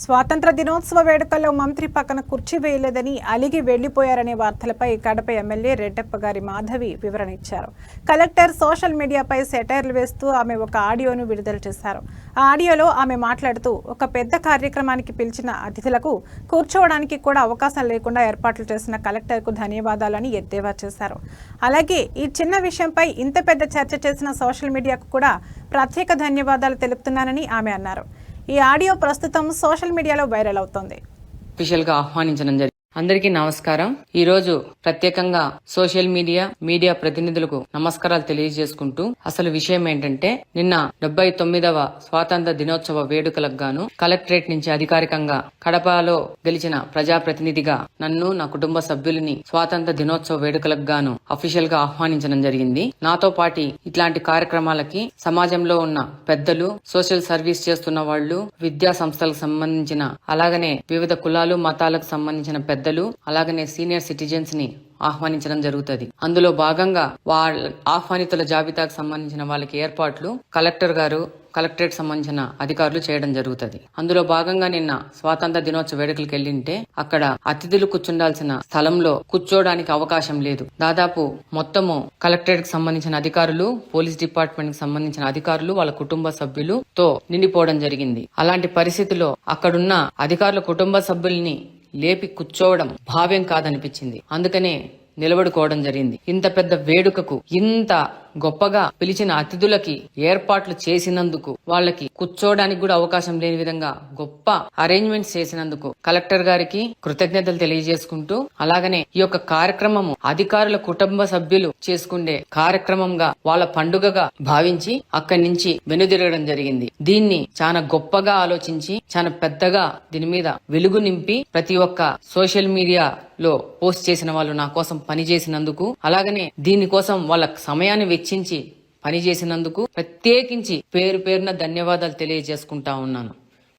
స్వాతంత్ర దినోత్సవ వేడుకల్లో మంత్రి పక్కన కుర్చీ వేయలేదని అలిగి వెళ్ళిపోయారనే వార్తలపై కడప ఎమ్మెల్యే రెడ్డప్ప గారి మాధవి వివరణ ఇచ్చారు. కలెక్టర్ సోషల్ మీడియాపై సెటైర్లు వేస్తూ ఆమె ఒక ఆడియోను విడుదల చేశారు. ఆ ఆడియోలో ఆమె మాట్లాడుతూ ఒక పెద్ద కార్యక్రమానికి పిలిచిన అతిథులకు కూర్చోవడానికి కూడా అవకాశం లేకుండా ఏర్పాట్లు చేసిన కలెక్టర్కు ధన్యవాదాలని ఎద్దేవా చేశారు. అలాగే ఈ చిన్న విషయంపై ఇంత పెద్ద చర్చ చేసిన సోషల్ మీడియాకు కూడా ప్రత్యేక ధన్యవాదాలు తెలుపుతున్నానని ఆమె అన్నారు. ఈ ఆడియో ప్రస్తుతం సోషల్ మీడియాలో వైరల్ అవుతోంది. అఫీషియల్గా ఆహ్వానించడం జరిగింది. అందరికీ నమస్కారం. ఈ రోజు ప్రత్యేకంగా సోషల్ మీడియా మీడియా ప్రతినిధులకు నమస్కారాలు తెలియజేసుకుంటూ అసలు విషయం ఏంటంటే నిన్న డెబ్బై తొమ్మిదవ స్వాతంత్ర దినోత్సవ వేడుకలకు గాను కలెక్టరేట్ నుంచి అధికారికంగా కడపలో గెలిచిన ప్రజాప్రతినిధిగా నన్ను నా కుటుంబ సభ్యులని స్వాతంత్ర దినోత్సవ వేడుకలకు గాను అఫీషియల్గా ఆహ్వానించడం జరిగింది. నాతో పాటి ఇట్లాంటి కార్యక్రమాలకి సమాజంలో ఉన్న పెద్దలు సోషల్ సర్వీస్ చేస్తున్న వాళ్ళు విద్యా సంస్థలకు సంబంధించిన అలాగనే వివిధ కులాలు మతాలకు సంబంధించిన పెద్ద పెద్దలు అలాగనే సీనియర్ సిటిజన్స్ని ఆహ్వానించడం జరుగుతుంది. అందులో భాగంగా వాళ్ళ ఆహ్వానితుల జాబితాకు సంబంధించిన వాళ్ళకి ఏర్పాట్లు కలెక్టర్ గారు కలెక్టరేట్ సంబంధించిన అధికారులు చేయడం జరుగుతుంది. అందులో భాగంగా నిన్న స్వాతంత్ర దినోత్సవ వేడుకలకు వెళ్ళింటే అక్కడ అతిథులు కూర్చుండాల్సిన స్థలంలో కూర్చోడానికి అవకాశం లేదు. దాదాపు మొత్తము కలెక్టరేట్కి సంబంధించిన అధికారులు పోలీస్ డిపార్ట్మెంట్కి సంబంధించిన అధికారులు వాళ్ళ కుటుంబ సభ్యులు తో నిండిపోవడం జరిగింది. అలాంటి పరిస్థితిలో అక్కడున్న అధికారుల కుటుంబ సభ్యుల్ని లేపి కూర్చోవడం భావ్యం కాదనిపించింది. అందుకనే నిలబడుకోవడం జరిగింది. ఇంత పెద్ద వేడుకకు ఇంత గొప్పగా పిలిచిన అతిథులకి ఏర్పాట్లు చేసినందుకు వాళ్ళకి కూర్చోవడానికి కూడా అవకాశం లేని విధంగా గొప్ప అరేంజ్మెంట్స్ చేసినందుకు కలెక్టర్ గారికి కృతజ్ఞతలు తెలియజేసుకుంటూ అలాగనే ఈ యొక్క కార్యక్రమము అధికారుల కుటుంబ సభ్యులు చేసుకుండే కార్యక్రమంగా వాళ్ళ పండుగగా భావించి అక్కడి నుంచి వెనుదిరగడం జరిగింది. దీన్ని చాలా గొప్పగా ఆలోచించి చాలా పెద్దగా దీని మీద వెలుగు నింపి ప్రతి ఒక్క సోషల్ మీడియా లో పోస్ట్ చేసిన వాళ్ళు నా కోసం పని చేసినందుకు అలాగనే దీనికోసం వాళ్ళ సమయాన్ని వెచ్చించి పని చేసినందుకు ప్రత్యేకించి పేరు పేరున ధన్యవాదాలు తెలియజేసుకుంటా ఉన్నాను.